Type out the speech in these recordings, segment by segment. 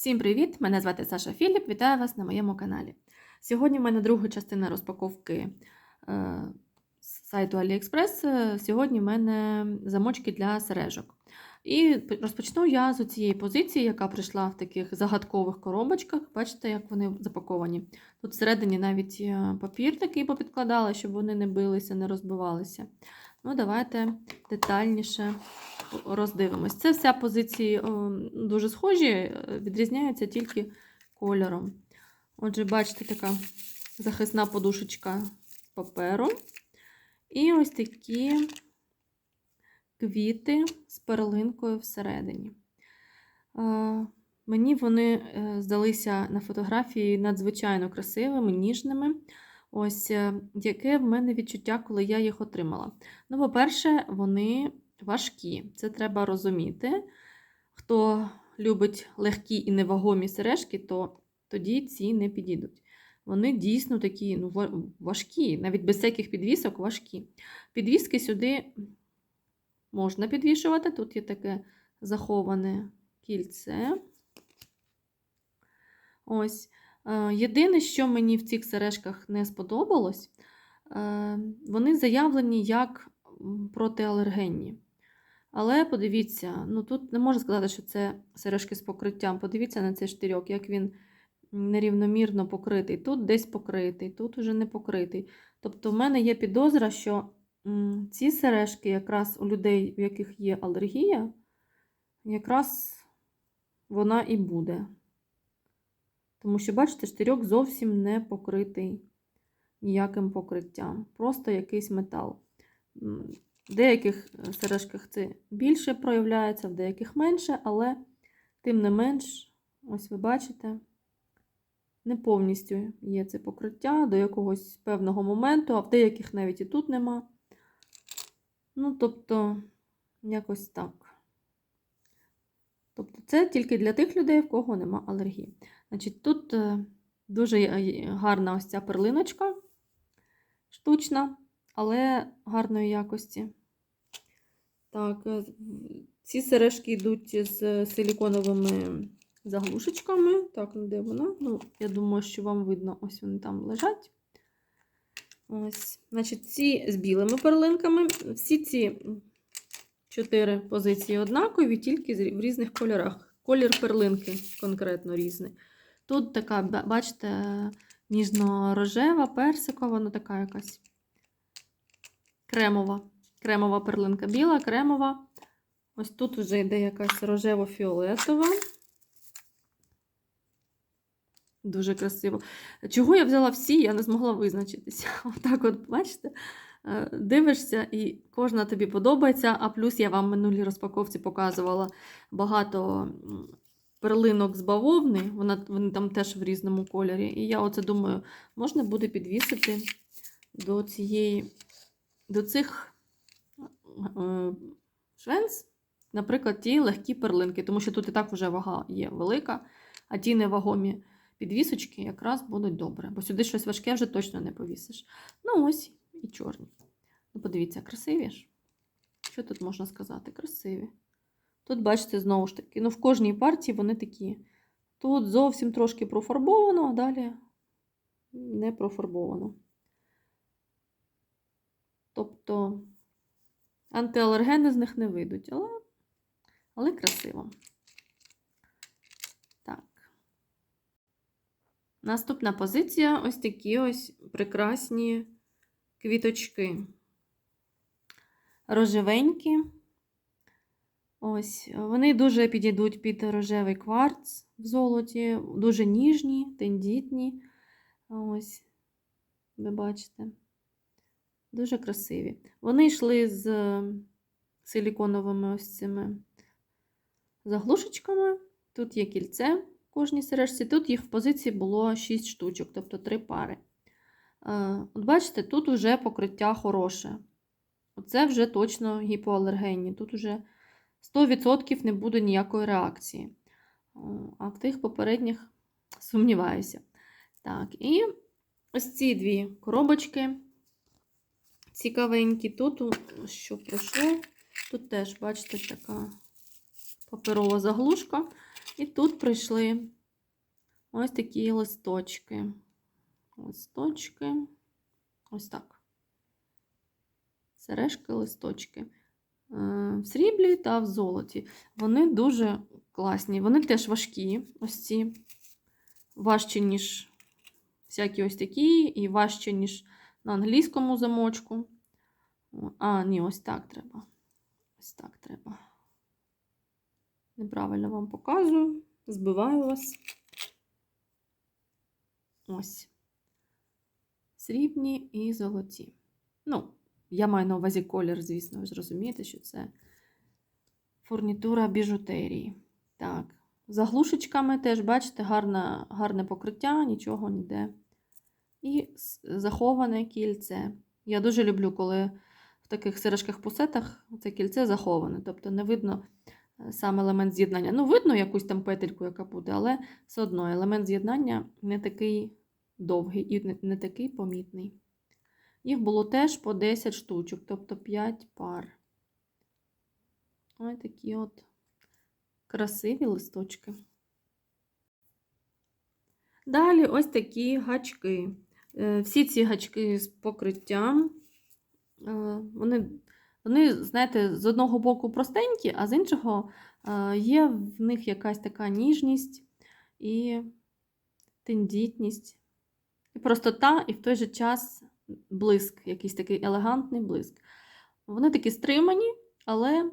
Всім привіт! Мене звати Саша Філіп. Вітаю вас на моєму каналі. Сьогодні в мене друга частина розпаковки е, сайту AliExpress. Е, Сьогодні в мене замочки для сережок. І розпочну я з цієї позиції, яка прийшла в таких загадкових коробочках. Бачите, як вони запаковані. Тут всередині навіть е, папір такий попідкладали, щоб вони не билися, не розбивалися. Ну, давайте детальніше роздивимось. Це вся позиції дуже схожі, е, відрізняються тільки кольором. Отже, бачите, така захисна подушечка паперу. І ось такі квіти з перлинкою всередині. Е, Мені вони е, здалися на фотографії надзвичайно красивими, ніжними. Ось е, яке в мене відчуття, коли я їх отримала. Ну, по-перше, вони важкі. Це треба розуміти. Хто любить легкі і невагомі сережки, то тоді ці не підійдуть. Вони дійсно такі ну, важкі, навіть без всяких підвісок важкі. Підвіски сюди можна підвішувати. Тут є таке заховане кільце. Ось. Е, Єдине, що мені в цих сережках не сподобалось, е, вони заявлені як протиалергенні. Але подивіться, ну тут не можна сказати, що це сережки з покриттям. Подивіться на цей штирьок, як він нерівномірно покритий. Тут десь покритий, тут уже не покритий. Тобто, в мене є підозра, що ці сережки, якраз у людей, у яких є алергія, якраз вона і буде. Тому що, бачите, штирьок зовсім не покритий ніяким покриттям. Просто якийсь метал. В деяких е, сережках це більше проявляється, в деяких менше, але тим не менш, ось ви бачите, не повністю є це покриття до якогось певного моменту, а в деяких навіть і тут нема. Ну, тобто, якось так. Тобто, це тільки для тих людей, в кого нема алергії. Значить, тут е, дуже гарна ось ця перлиночка, штучна, але гарної якості. Так, е, ці сережки йдуть з силіконовими заглушечками. Так, ну де вона? Ну, я думаю, що вам видно, ось вони там лежать. Ось, значить, ці з білими перлинками. Всі ці чотири позиції однакові, тільки в різних кольорах. Колір перлинки конкретно різний. Тут така, бачите, ніжно-рожева, персикова, ну така якась кремова. Кремова перлинка біла, кремова. Ось тут вже йде якась рожево-фіолетова. Дуже красиво. Чого я взяла всі, я не змогла визначитися. Отак, от, бачите, дивишся, і кожна тобі подобається. А плюс я вам в минулій розпаковці показувала багато перлинок з бавовни. Вона, вони там теж в різному кольорі. І я оце думаю, можна буде підвісити до цієї, до цих е, швенц, наприклад, ті легкі перлинки, тому що тут і так вже вага є велика, а ті невагомі підвісочки якраз будуть добре, бо сюди щось важке вже точно не повісиш. Ну, ось і чорні. Ну, подивіться, красиві ж. Що тут можна сказати? Красиві. Тут, бачите, знову ж таки, ну в кожній партії вони такі. Тут зовсім трошки профарбовано, а далі не профарбовано. Тобто антиалергени з них не вийдуть, але, але красиво. Так. Наступна позиція ось такі ось прекрасні квіточки. Рожевенькі. Ось, вони дуже підійдуть під рожевий кварц в золоті, дуже ніжні, тендітні. Ось, ви бачите. Дуже красиві. Вони йшли з силіконовими ось цими заглушечками. Тут є кільце в кожній сережці. Тут їх в позиції було 6 штучок, тобто 3 пари. Е, От бачите, тут вже покриття хороше. Оце вже точно гіпоалергенні. Тут вже 100% не буде ніякої реакції. А в тих попередніх сумніваюся. Так, і ось ці дві коробочки цікавенькі. Тут, що пройшло, тут теж, бачите, така паперова заглушка. І тут прийшли ось такі листочки. Листочки. Ось так. Сережки, листочки. Е, В сріблі та в золоті. Вони дуже класні. Вони теж важкі, ось ці. Важчі, ніж всякі ось такі, і важче, ніж на англійському замочку. А, ні, ось так треба. Ось так треба. Неправильно вам показую. Збиваю вас. Ось. Срібні і золоті. Ну, я маю на увазі колір, звісно, ви ж розумієте, що це фурнітура біжутерії. Так. Заглушечками теж, бачите, гарне, гарне покриття, нічого ніде. І заховане кільце. Я дуже люблю, коли в таких сережках-пусетах це кільце заховане. Тобто не видно е, сам елемент з'єднання. Ну, видно якусь там петельку, яка буде, але все одно елемент з'єднання не такий довгий і не, такий помітний. Їх було теж по 10 штучок, тобто 5 пар. Ось такі от красиві листочки. Далі ось такі гачки. Е, Всі ці гачки з покриттям. е, Вони, вони, знаєте, з одного боку простенькі, а з іншого е, є в них якась така ніжність і тендітність. І простота, і в той же час блиск, якийсь такий елегантний блиск. Вони такі стримані, але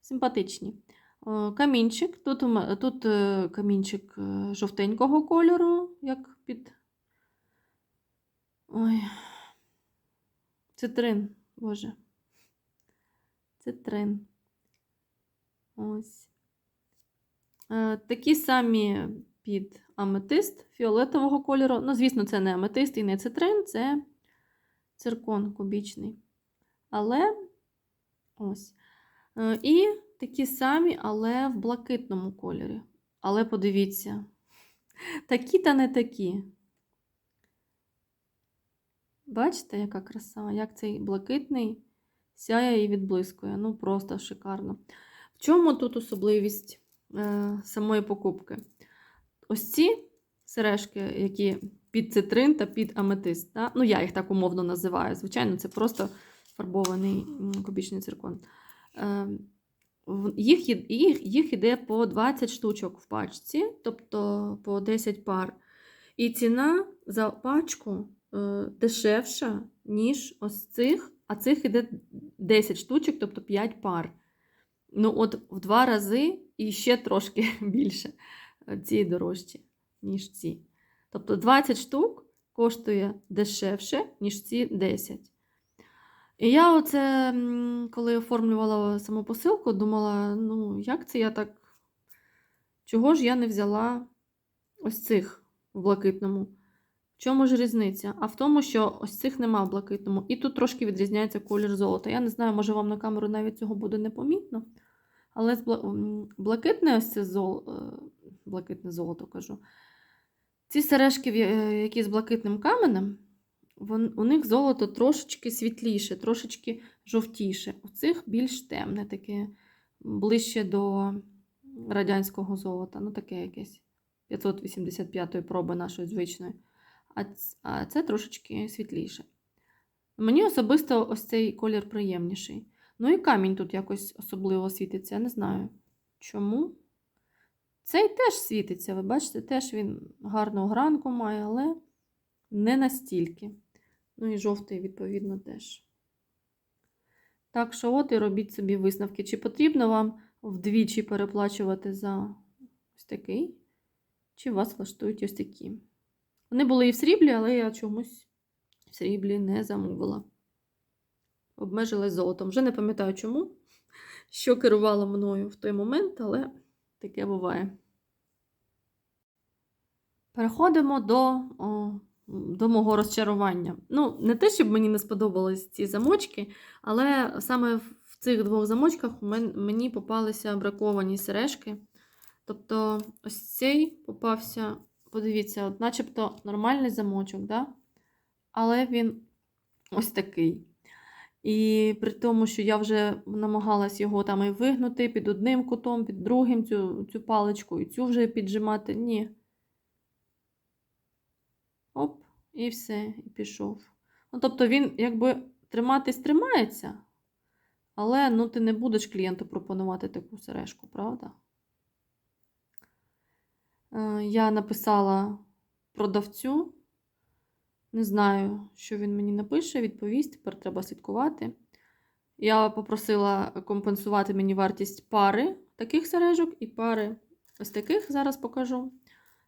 симпатичні. Е, Камінчик. Тут, тут е, камінчик е, жовтенького кольору, як під. Ой. Цитрин, боже. Цитрин. Ось. Такі самі під аметист фіолетового кольору. Ну, звісно, це не аметист і не цитрин, це циркон кубічний. Але ось. Е, І такі самі, але в блакитному кольорі. Але подивіться, такі та не такі. Бачите, яка краса? Як цей блакитний сяє і відблискує. Ну, просто шикарно. В чому тут особливість е, самої покупки? Ось ці сережки, які під цитрин та під аметист. Да? Ну, я їх так умовно називаю. Звичайно, це просто фарбований кубічний циркон. Е, їх, їх, їх іде по 20 штучок в пачці, тобто по 10 пар. І ціна за пачку е, дешевша, ніж ось цих, а цих іде 10 штучок, тобто 5 пар. Ну, от в два рази і ще трошки більше ці дорожчі, ніж ці. Тобто 20 штук коштує дешевше, ніж ці 10. І я оце, коли оформлювала саму посилку, думала, ну, як це я так. Чого ж я не взяла ось цих в блакитному? В чому ж різниця? А в тому, що ось цих нема в блакитному. І тут трошки відрізняється колір золота. Я не знаю, може вам на камеру навіть цього буде непомітно. Але з бла- блакитне ось це зол... е, блакитне золото кажу. Ці сережки, е, які з блакитним каменем, вон, у них золото трошечки світліше, трошечки жовтіше. У цих більш темне, таке ближче до радянського золота. Ну, таке якесь 585-ї проби нашої звичної. А це трошечки світліше. Мені особисто ось цей колір приємніший. Ну і камінь тут якось особливо світиться, я не знаю чому. Цей теж світиться, ви бачите, теж він гарну гранку має, але не настільки. Ну і жовтий, відповідно, теж. Так що, от і робіть собі висновки. Чи потрібно вам вдвічі переплачувати за ось такий, чи вас влаштують ось такі. Вони були і в сріблі, але я чомусь в сріблі не замовила. Обмежилась золотом. Вже не пам'ятаю чому, що керувало мною в той момент, але таке буває. Переходимо до, о, до мого розчарування. Ну, не те, щоб мені не сподобались ці замочки, але саме в цих двох замочках мені попалися браковані сережки. Тобто, ось цей попався, подивіться, от начебто нормальний замочок, да? але він ось такий. І при тому, що я вже намагалась його там і вигнути під одним кутом, під другим цю, цю паличку, і цю вже піджимати. Ні. Оп, і все, і пішов. Ну, тобто він якби триматись тримається, але ну, ти не будеш клієнту пропонувати таку сережку, правда? Е, Я написала продавцю. Не знаю, що він мені напише, відповість, тепер треба слідкувати. Я попросила компенсувати мені вартість пари таких сережок і пари ось таких. Зараз покажу,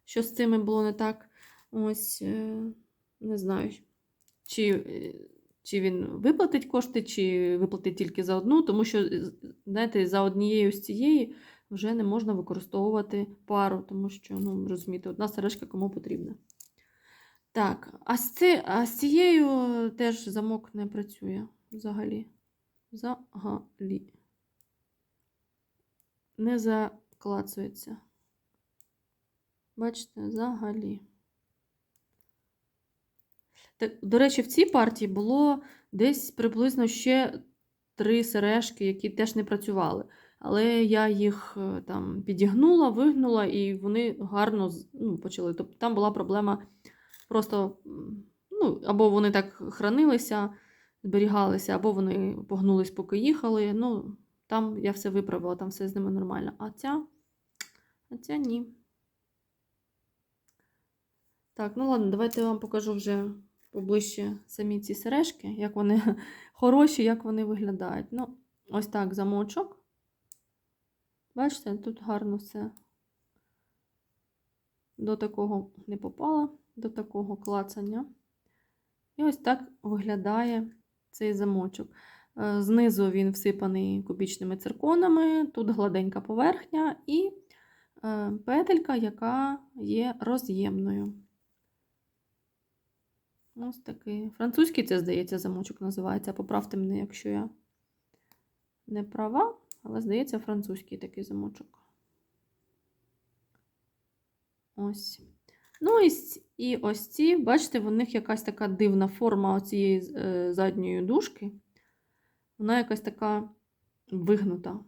що з цими було не так. Ось, е, не знаю, чи, е, чи він виплатить кошти, чи виплатить тільки за одну, тому що, знаєте, за однією з цієї вже не можна використовувати пару, тому що, ну, розумієте, одна сережка кому потрібна. Так, а з, ци, а з цією теж замок не працює взагалі. Взагалі. Не заклацується. Бачите, взагалі. Так, до речі, в цій партії було десь приблизно ще три сережки, які теж не працювали. Але я їх е, там підігнула, вигнула, і вони гарно ну, почали. Тобто там була проблема просто, ну, або вони так хранилися, зберігалися, або вони погнулись, поки їхали. Ну, там я все виправила, там все з ними нормально. А ця, а ця ні. Так, ну ладно, давайте я вам покажу вже поближче самі ці сережки, як вони хороші, як вони виглядають. Ну, ось так замочок. Бачите, тут гарно все до такого не попало, до такого клацання. І ось так виглядає цей замочок. Е, Знизу він всипаний кубічними цирконами, тут гладенька поверхня і е, петелька, яка є роз'ємною. Ось такий. Французький, це, здається, замочок називається. Поправте мене, якщо я не права, але, здається, французький такий замочок. Ось. Ну, і, і ось ці, бачите, в них якась така дивна форма цієї е, задньої дужки. Вона якась така вигнута.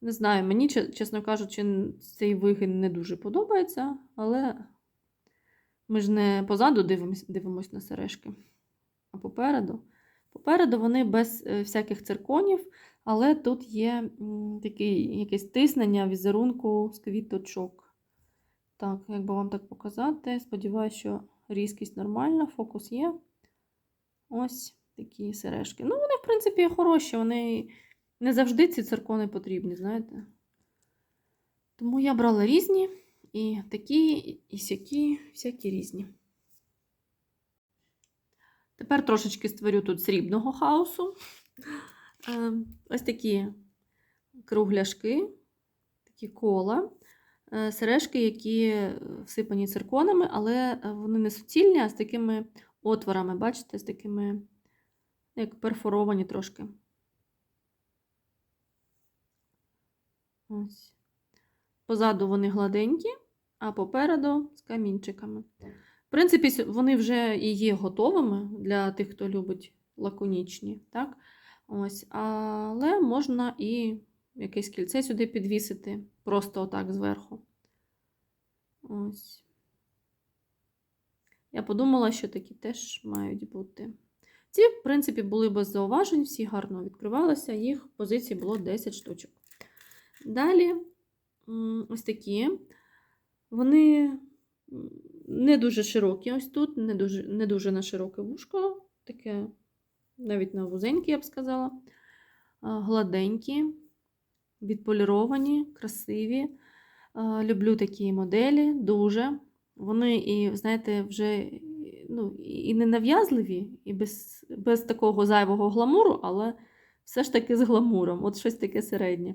Не знаю, мені, чесно кажучи, цей вигин не дуже подобається, але ми ж не позаду дивимось, дивимось на сережки, а попереду. Попереду вони без е, всяких цирконів, але тут є такий, якесь тиснення візерунку з квіточок. Так, як би вам так показати? Сподіваюся, що різкість нормальна, фокус є. Ось такі сережки. Ну, вони, в принципі, хороші, вони не завжди ці циркони потрібні, знаєте. Тому я брала різні, і такі, і сякі, всякі різні. Тепер трошечки створю тут срібного хаосу. Е, Ось такі кругляшки, такі кола, е, сережки, які всипані цирконами, але вони не суцільні, а з такими отворами, бачите, з такими, як перфоровані трошки. Ось. Позаду вони гладенькі, а попереду з камінчиками. В принципі, вони вже і є готовими для тих, хто любить лаконічні. Так? Ось. Але можна і якесь кільце сюди підвісити, просто отак зверху. Ось. Я подумала, що такі теж мають бути. Ці, в принципі, були без зауважень, всі гарно відкривалися, їх позицій було 10 штучок. Далі ось такі. Вони не дуже широкі ось тут, не дуже, не дуже на широке вушко, таке навіть на вузеньке, я б сказала. Гладенькі, відполіровані, красиві. Люблю такі моделі дуже. Вони і, знаєте, вже ну, і не нав'язливі, і без, без такого зайвого гламуру, але все ж таки з гламуром. От щось таке середнє.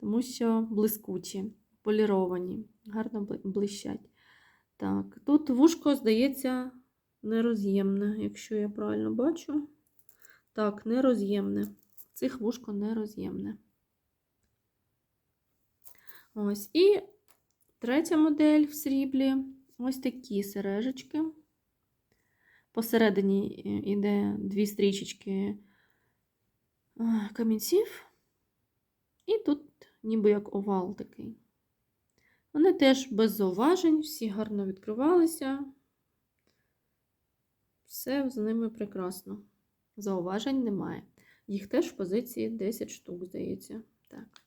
Тому що блискучі, поліровані, гарно блищать. Так, тут вушко, здається, нероз'ємне, якщо я правильно бачу. Так, нероз'ємне. Цих вушко нероз'ємне. Ось. І третя модель в сріблі. Ось такі сережечки. Посередині йде дві стрічечки е, камінців. І тут ніби як овал такий. Вони теж без зауважень, всі гарно відкривалися. Все з ними прекрасно. Зауважень немає. Їх теж в позиції 10 штук, здається. Так.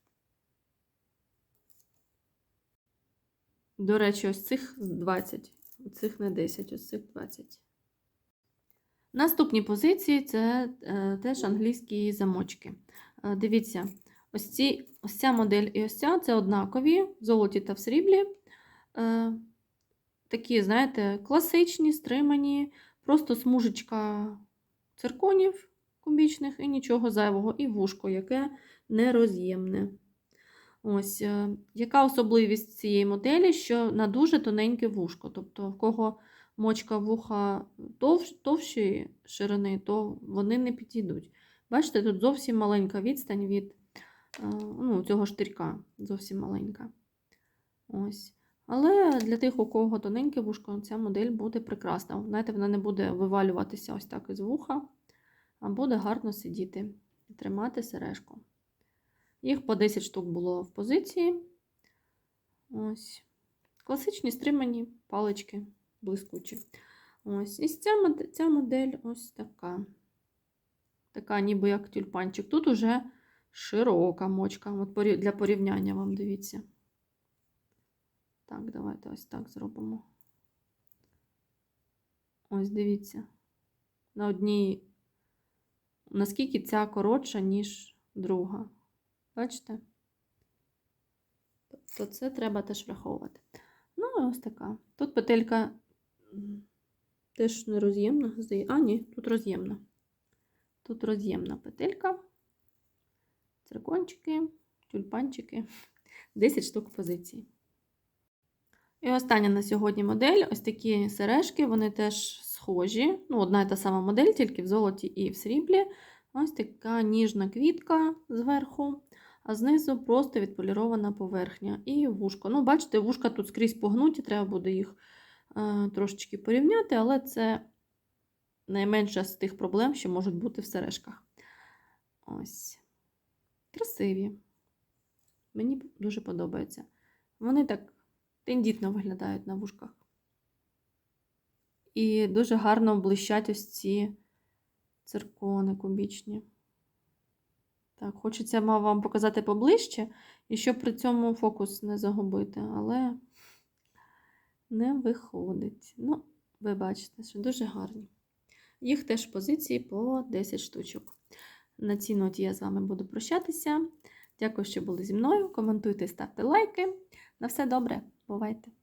До речі, ось цих 20. Цих не 10, ось цих 20. Наступні позиції це е, теж англійські замочки. Е, дивіться, ось, ці, ось ця модель і ось ця це однакові, в золоті та в сріблі. Е, такі, знаєте, класичні, стримані, просто смужечка цирконів кубічних і нічого зайвого, і вушко, яке нероз'ємне. Ось, е, яка особливість цієї моделі, що на дуже тоненьке вушко. Тобто, в кого мочка вуха тов, товщої ширини, то вони не підійдуть. Бачите, тут зовсім маленька відстань від ну, цього штирька, зовсім маленька. Ось. Але для тих, у кого тоненьке вушко, ця модель буде прекрасна. Знаєте, вона не буде вивалюватися ось так із вуха, а буде гарно сидіти і тримати сережку. Їх по 10 штук було в позиції. Ось. Класичні стримані палички блискучі. Ось. І ця ця модель ось така. Така, ніби як тюльпанчик. Тут уже широка мочка. От для порівняння вам дивіться. Так, давайте ось так зробимо. Ось дивіться. На одній, наскільки ця коротша, ніж друга. Бачите? Тобто це треба теж враховувати. Ну, ось така. Тут петелька теж не роз'ємна. А, ні, тут роз'ємна. Тут роз'ємна петелька, циркончики, тюльпанчики, 10 штук позицій. І остання на сьогодні модель ось такі сережки, вони теж схожі. Ну, одна і та сама модель, тільки в золоті і в сріблі. Ось така ніжна квітка зверху, а знизу просто відполірована поверхня і вушко. Ну, бачите, вушка тут скрізь погнуті, треба буде їх е, трошечки порівняти, але це найменша з тих проблем, що можуть бути в сережках. Ось. Красиві. Мені дуже подобається. Вони так тендітно виглядають на вушках. І дуже гарно блищать ось ці циркони кубічні. Так, хочеться вам показати поближче, і щоб при цьому фокус не загубити, але не виходить. Ну, ви бачите, що дуже гарні. Їх теж позиції по 10 штучок. На цій ноті я з вами буду прощатися. Дякую, що були зі мною. Коментуйте, ставте лайки. На все добре, бувайте!